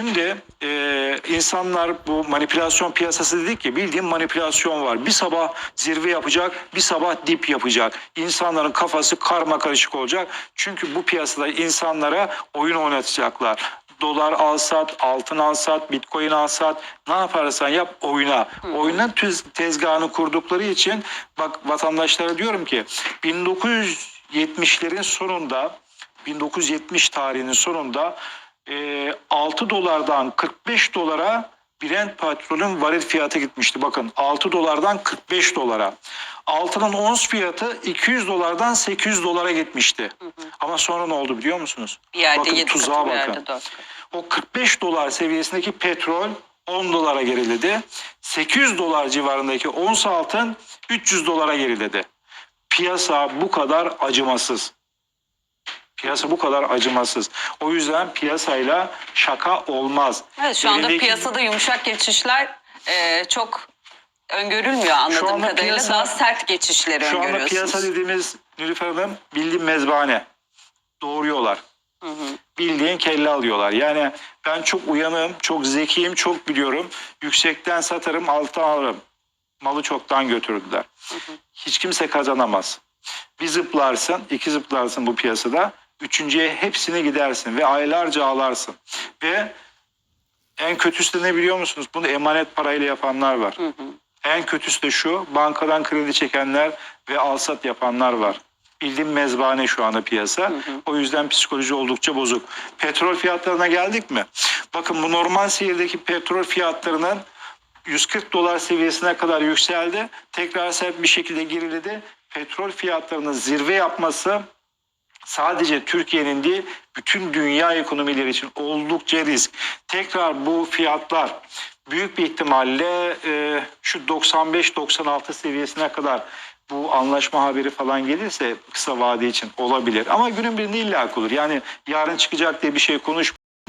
Şimdi e, insanlar bu manipülasyon piyasası dedik ki bildiğin manipülasyon var. Bir sabah zirve yapacak, bir sabah dip yapacak. İnsanların kafası karma karışık olacak. Çünkü bu piyasada insanlara oyun oynatacaklar. Dolar al sat, altın al sat, bitcoin al sat. Ne yaparsan yap oyna. Oyunun tüz- tezgahını kurdukları için bak vatandaşlara diyorum ki 1970'lerin sonunda 1970 tarihinin sonunda e, 6 dolardan 45 dolara Brent petrolün varil fiyatı gitmişti. Bakın 6 dolardan 45 dolara. Altının ons fiyatı 200 dolardan 800 dolara gitmişti. Ama sonra ne oldu biliyor musunuz? Bir yerde bakın tuzağa bakın. O 45 dolar seviyesindeki petrol 10 dolara geriledi. 800 dolar civarındaki ons altın 300 dolara geriledi. Piyasa bu kadar acımasız. Piyasa bu kadar acımasız. O yüzden piyasayla şaka olmaz. Evet şu anda Elindeki- piyasada yumuşak geçişler e, çok öngörülmüyor anladığım anda kadarıyla. piyasa- Daha sert geçişleri Şu anda öngörüyorsunuz. piyasa dediğimiz Nilüfer Hanım bildiğin mezbahane. Doğuruyorlar. Hı hı. bildiğin kelle alıyorlar. Yani ben çok uyanığım, çok zekiyim, çok biliyorum. Yüksekten satarım, alttan alırım. Malı çoktan götürdüler. Hiç kimse kazanamaz. Bir zıplarsın, iki zıplarsın bu piyasada. Üçüncüye hepsini gidersin ve aylarca ağlarsın. Ve en kötüsü de ne biliyor musunuz? Bunu emanet parayla yapanlar var. Hı hı. En kötüsü de şu, bankadan kredi çekenler ve alsat yapanlar var. Bildiğim mezbahane şu anda piyasa. O yüzden psikoloji oldukça bozuk. Petrol fiyatlarına geldik mi? Bakın bu normal seyirdeki petrol fiyatlarının 140 dolar seviyesine kadar yükseldi. Tekrar sert bir şekilde geriledi. Petrol fiyatlarının zirve yapması sadece Türkiye'nin değil bütün dünya ekonomileri için oldukça risk. Tekrar bu fiyatlar büyük bir ihtimalle e, şu 95-96 seviyesine kadar bu anlaşma haberi falan gelirse kısa vade için olabilir. Ama günün birinde illa olur. Yani yarın çıkacak diye bir şey konuş